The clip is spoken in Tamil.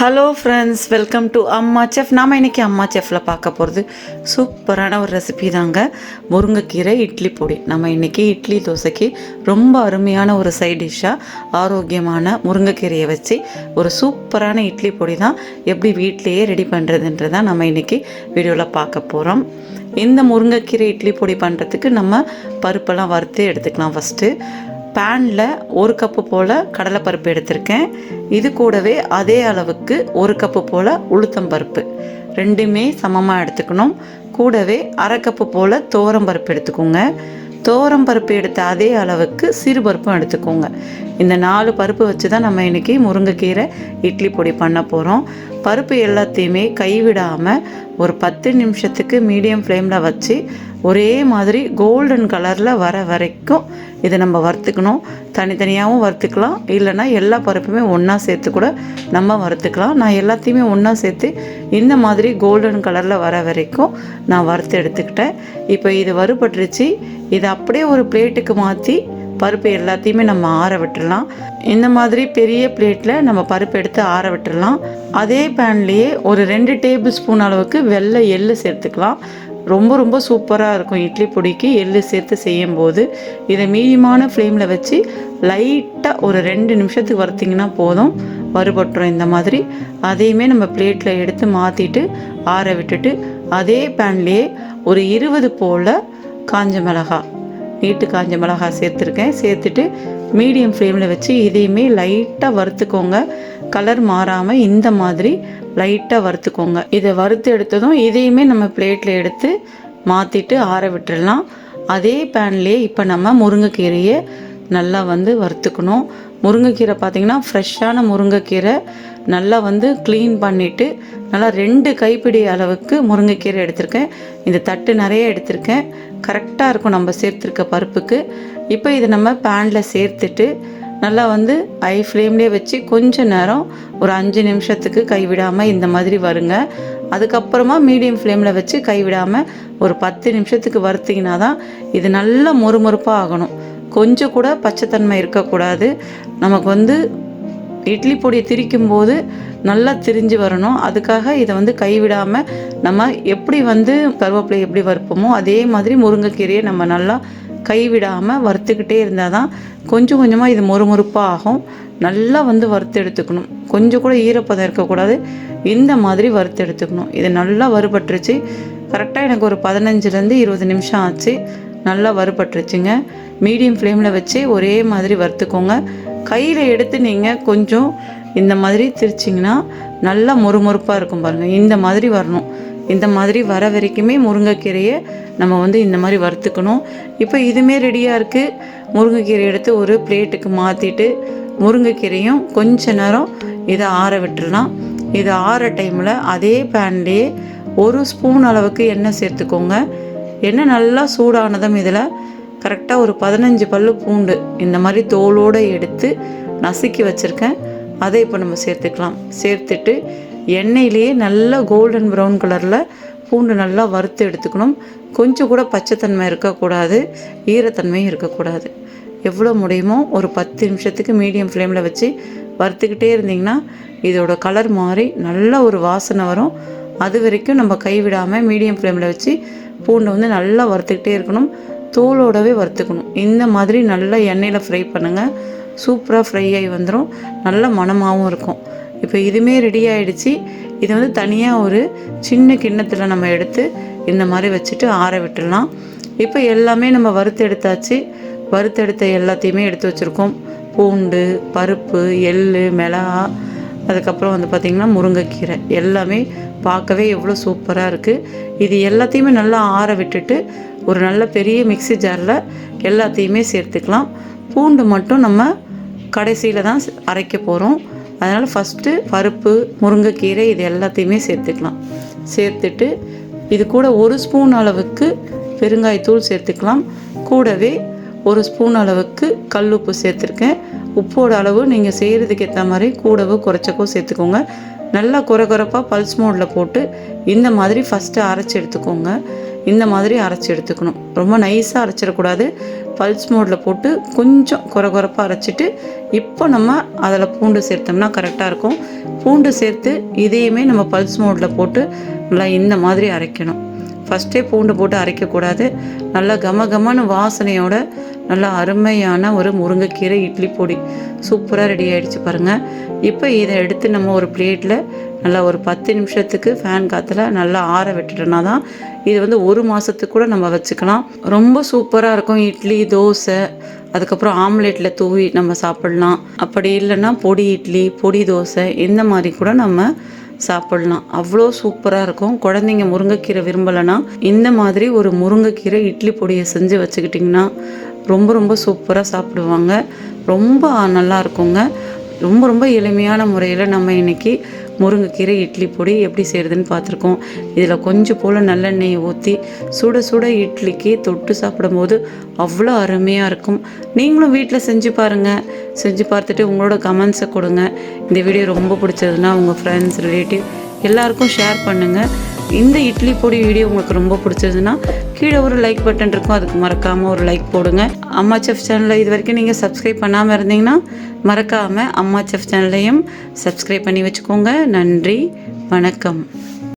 Hello friends welcome to Amma chef நாம் இன்றைக்கி அம்மா செஃப்பில் பார்க்க போகிறது சூப்பரான ஒரு ரெசிபி தாங்க. முருங்கைக்கீரை இட்லி பொடி. நம்ம இன்றைக்கி இட்லி தோசைக்கு ரொம்ப அருமையான ஒரு சைட் டிஷ்ஷாக ஆரோக்கியமான முருங்கைக்கீரையை வச்சு ஒரு சூப்பரான இட்லி பொடி தான் எப்படி வீட்டிலையே ரெடி பண்ணுறதுன்றதான் நம்ம இன்றைக்கி வீடியோவில் பார்க்க போகிறோம் இந்த முருங்கைக்கீரை இட்லி பொடி பண்ணுறதுக்கு நம்ம பருப்பெல்லாம் வறுத்து எடுத்துக்கலாம் ஃபஸ்ட்டு பேனில் ஒரு கப்பு போல் கடலைப்பருப்பு எடுத்திருக்கேன். இது கூடவே அதே அளவுக்கு ஒரு கப்பு போல் உளுத்தம் பருப்பு. ரெண்டுமே சமமாக எடுத்துக்கணும். கூடவே அரை கப்பு போல் துவரம் பருப்பு எடுத்துக்கோங்க. தோரம் பருப்பு எடுத்த அதே அளவுக்கு சிறு பருப்பும் எடுத்துக்கோங்க. இந்த நாலு பருப்பு வச்சு தான் நம்ம இன்றைக்கி முருங்கைக்கீரை இட்லி பொடி பண்ண போகிறோம் பருப்பு எல்லாத்தையுமே கைவிடாமல் ஒரு பத்து நிமிஷத்துக்கு மீடியம் ஃப்ளேமில் வச்சு ஒரே மாதிரி கோல்டன் கலரில் வர வரைக்கும் இதை நம்ம வறுத்துக்கணும். தனித்தனியாகவும் வறுத்துக்கலாம். இல்லைன்னா எல்லா பருப்புமே ஒன்றா சேர்த்து கூட நம்ம வறுத்துக்கலாம். நான் எல்லாத்தையுமே ஒன்றா சேர்த்து இந்த மாதிரி கோல்டன் கலரில் வர வரைக்கும் நான் வறுத்து எடுத்துக்கிட்டேன். இப்போ இது வறுபட்டுருச்சு. இதை அப்படியே ஒரு பிளேட்டுக்கு மாற்றி பருப்பு எல்லாத்தையுமே நம்ம ஆற விட்டுடலாம் இந்த மாதிரி பெரிய பிளேட்டில் நம்ம பருப்பு எடுத்து ஆற விட்டுடலாம் அதே பேன்லேயே ஒரு ரெண்டு டேபிள் ஸ்பூன் அளவுக்கு வெள்ளை எள்ளு சேர்த்துக்கலாம். ரொம்ப ரொம்ப சூப்பராக இருக்கும் இட்லி பொடிக்கு எள்ளு சேர்த்து செய்யும் போது இதை மீடியமான ஃப்ளேமில் வச்சு லைட்டாக ஒரு ரெண்டு நிமிஷத்துக்கு வறுத்திங்கன்னா போதும். வறுபட்டுரும் இந்த மாதிரி. அதையுமே நம்ம பிளேட்டில் எடுத்து மாற்றிட்டு ஆற விட்டுட்டு அதே பேன்லேயே ஒரு இருபது போல் காஞ்ச மிளகாய். நீட்டு காஞ்ச மிளகாய் சேர்த்துருக்கேன். சேர்த்துட்டு மீடியம் ஃப்ளேமில் வச்சு இதையுமே லைட்டாக வறுத்துக்கோங்க. கலர் மாறாமல் இந்த மாதிரி லைட்டாக வறுத்துக்கோங்க. இதை வறுத்து எடுத்ததும் இதையுமே நம்ம பிளேட்டில் எடுத்து மாற்றிட்டு ஆற விட்டுடலாம் அதே பேன்லேயே இப்போ நம்ம முருங்கைக்கீரையை நல்லா வந்து வறுத்துக்கணும். முருங்கைக்கீரை பார்த்திங்கன்னா ஃப்ரெஷ்ஷான முருங்கைக்கீரை நல்லா வந்து க்ளீன் பண்ணிவிட்டு நல்லா ரெண்டு கைப்பிடி அளவுக்கு முருங்கைக்கீரை எடுத்திருக்கேன். இந்த தட்டு நிறைய எடுத்திருக்கேன். கரெக்டாக இருக்கும் நம்ம சேர்த்துருக்க பருப்புக்கு. இப்போ இதை நம்ம பேனில் சேர்த்துட்டு நல்லா வந்து ஐ ஃப்ளேம்லேயே வச்சு கொஞ்ச நேரம் ஒரு அஞ்சு நிமிஷத்துக்கு கைவிடாமல் இந்த மாதிரி வருங்க. அதுக்கப்புறமா மீடியம் ஃப்ளேமில் வச்சு கைவிடாமல் ஒரு பத்து நிமிஷத்துக்கு வறுத்திங்கன்னா தான் இது நல்லா மொறுமொறுப்பாக ஆகணும். கொஞ்சம் கூட பச்சைத்தன்மை இருக்கக்கூடாது. நமக்கு வந்து இட்லி பொடியை திரிக்கும் போது நல்லா திரிஞ்சு வரணும். அதுக்காக இதை வந்து கைவிடாமல் நம்ம எப்படி வந்து கருவேப்பிலை எப்படி வறுப்போமோ அதே மாதிரி முருங்கைக்கீரையை நம்ம நல்லா கைவிடாமல் வறுத்துக்கிட்டே இருந்தால் தான் கொஞ்சம் கொஞ்சமாக இது மொறுமொறுப்பாக ஆகும். நல்லா வந்து வறுத்து எடுத்துக்கணும். கொஞ்சம் கூட ஈரப்பதம் இருக்கக்கூடாது. இந்த மாதிரி வறுத்து எடுத்துக்கணும். இது நல்லா வறுபட்டுருச்சு. கரெக்டாக எனக்கு ஒரு பதினஞ்சுலேருந்து இருபது நிமிஷம் ஆச்சு. நல்லா வறுபட்டுருச்சுங்க. மீடியம் ஃப்ளேமில் வச்சு ஒரே மாதிரி வறுத்துக்கோங்க. கையில் எடுத்து நீங்கள் கொஞ்சம் இந்த மாதிரி திரிச்சிங்கன்னா நல்லா மொறுமொறுப்பாக இருக்கும் பாருங்கள் இந்த மாதிரி வரணும். இந்த மாதிரி வர வரைக்குமே முருங்கைக்கீரையை நம்ம வந்து இந்த மாதிரி வறுத்துக்கணும். இப்போ இதுவுமே ரெடியாக இருக்குது முருங்கைக்கீரை எடுத்து ஒரு பிளேட்டுக்கு மாற்றிட்டு முருங்கைக்கீரையும் கொஞ்ச நேரம் இதை ஆற விட்டுடலாம் இது ஆற டைமில் அதே பேன்லேயே ஒரு ஸ்பூன் அளவுக்கு எண்ணெய் சேர்த்துக்கோங்க. எண்ணெய் நல்லா சூடானதும் இதில் கரெக்டாக ஒரு பதினஞ்சு பல்லு பூண்டு இந்த மாதிரி தோலோடு எடுத்து நசுக்கி வச்சுருக்கேன். அதை இப்போ நம்ம சேர்த்துக்கலாம். சேர்த்துட்டு எண்ணெயிலேயே நல்லா கோல்டன் ப்ரௌன் கலரில் பூண்டு நல்லா வறுத்து எடுத்துக்கணும். கொஞ்சம் கூட பச்சைத்தன்மை இருக்கக்கூடாது ஈரத்தன்மையும் இருக்கக்கூடாது. எவ்வளோ முடியுமோ ஒரு பத்து நிமிஷத்துக்கு மீடியம் ஃப்ளேமில் வச்சு வறுத்துக்கிட்டே இருந்திங்கன்னா இதோட கலர் மாறி நல்ல ஒரு வாசனை வரும். அது வரைக்கும் நம்ம கைவிடாமல் மீடியம் ஃப்ளேமில் வச்சு பூண்டை வந்து நல்லா வறுத்துக்கிட்டே இருக்கணும். தோலோடவே வறுத்துக்கணும். இந்த மாதிரி நல்லா எண்ணெயில் ஃப்ரை பண்ணுங்கள் சூப்பராக ஃப்ரை ஆகி வந்துடும் நல்ல மணமாகவும் இருக்கும். இப்போ இதுவுமே ரெடி ஆகிடுச்சு இதை வந்து தனியாக ஒரு சின்ன கிண்ணத்தில் நம்ம எடுத்து இந்த மாதிரி வச்சுட்டு ஆற விட்டுடலாம். இப்போ எல்லாமே நம்ம வறுத்து எடுத்தாச்சு. வறுத்தெடுத்த எல்லாத்தையுமே எடுத்து வச்சுருக்கோம். பூண்டு பருப்பு எள் மிளகா அதுக்கப்புறம் வந்து பார்த்திங்கன்னா முருங்கைக்கீரை. எல்லாமே பார்க்கவே எவ்வளோ சூப்பராக இருக்குது இது எல்லாத்தையுமே நல்லா ஆற விட்டுட்டு ஒரு நல்ல பெரிய மிக்சி ஜாரில் எல்லாத்தையுமே சேர்த்துக்கலாம். பூண்டு மட்டும் நம்ம கடைசியில் தான் அரைக்க போகிறோம் அதனால் ஃபஸ்ட்டு பருப்பு முருங்கைக்கீரை இது எல்லாத்தையுமே சேர்த்துக்கலாம். சேர்த்துட்டு இது கூட ஒரு ஸ்பூன் அளவுக்கு பெருங்காயத்தூள் சேர்த்துக்கலாம். கூடவே ஒரு ஸ்பூன் அளவுக்கு கல் உப்பு சேர்த்துருக்கேன். உப்போட அளவு நீங்கள் செய்கிறதுக்கு ஏற்ற மாதிரி கூடவோ குறைச்சக்கோ சேர்த்துக்கோங்க. நல்லா குறை குறைப்பாக பல்ஸ் மோடில் போட்டு இந்த மாதிரி ஃபஸ்ட்டு அரைச்சி எடுத்துக்கோங்க. இந்த மாதிரி அரைச்சி எடுத்துக்கணும். ரொம்ப நைஸாக அரைச்சிடக்கூடாது. பல்ஸ் மோடில் போட்டு கொஞ்சம் குறை குறைப்பாக அரைச்சிட்டு இப்போ நம்ம அதில் பூண்டு சேர்த்தோம்னா கரெக்டாக இருக்கும். பூண்டு சேர்த்து இதையுமே நம்ம பல்ஸ் மோடில் போட்டு நல்லா இந்த மாதிரி அரைக்கணும். ஃபஸ்ட்டே பூண்டு போட்டு அரைக்கக்கூடாது. நல்லா கம கமன்னு வாசனையோட நல்லா அருமையான ஒரு முருங்கைக்கீரை இட்லி பொடி. சூப்பராக ரெடி ஆகிடுச்சு பாருங்கள் இப்போ இதை எடுத்து நம்ம ஒரு பிளேட்டில் நல்லா ஒரு பத்து நிமிஷத்துக்கு ஃபேன் காற்றுல நல்லா ஆற விட்டுட்டோம்னா தான் இது வந்து ஒரு மாதத்துக்கு கூட நம்ம வச்சுக்கலாம். ரொம்ப சூப்பராக இருக்கும். இட்லி தோசை அதுக்கப்புறம் ஆம்லேட்டில் தூவி நம்ம சாப்பிட்லாம். அப்படி இல்லைன்னா பொடி இட்லி பொடி தோசை இந்த மாதிரி கூட நம்ம சாப்பிட்லாம். அவ்வளோ சூப்பராக இருக்கும். குழந்தைங்க முருங்கைக்கீரை விரும்பலைன்னா இந்த மாதிரி ஒரு முருங்கைக்கீரை இட்லி பொடியை செஞ்சு வச்சுக்கிட்டிங்கன்னா ரொம்ப ரொம்ப சூப்பராக சாப்பிடுவாங்க. ரொம்ப நல்லா இருக்குங்க. ரொம்ப ரொம்ப எளிமையான முறையில் நம்ம இன்னைக்கு முருங்கைக்கீரை இட்லி பொடி எப்படி செய்கிறதுன்னு பார்த்துருக்கோம். இதில் கொஞ்சம் போல் நல்லெண்ணெயை ஊற்றி சுட சுட இட்லிக்கு தொட்டு சாப்பிடும்போது அவ்வளோ அருமையாக இருக்கும். நீங்களும் வீட்டில் செஞ்சு பாருங்கள் செஞ்சு பார்த்துட்டு உங்களோட கமெண்ட்ஸை கொடுங்க. இந்த வீடியோ ரொம்ப பிடிச்சதுன்னா உங்கள் ஃப்ரெண்ட்ஸ் ரிலேட்டிவ் எல்லாருக்கும் ஷேர் பண்ணுங்கள் இந்த இட்லி பொடி வீடியோ உங்களுக்கு ரொம்ப பிடிச்சிருந்துன்னா கீழே ஒரு லைக் பட்டன் இருக்கும். அதுக்கு மறக்காமல் ஒரு லைக் போடுங்க. அம்மா செஃப் சேனலை இது வரைக்கும் நீங்கள் சப்ஸ்கிரைப் பண்ணாமல் இருந்தீங்கன்னா மறக்காமல் அம்மா செஃப் சேனலையும் சப்ஸ்கிரைப் பண்ணி வச்சுக்கோங்க. நன்றி. வணக்கம்.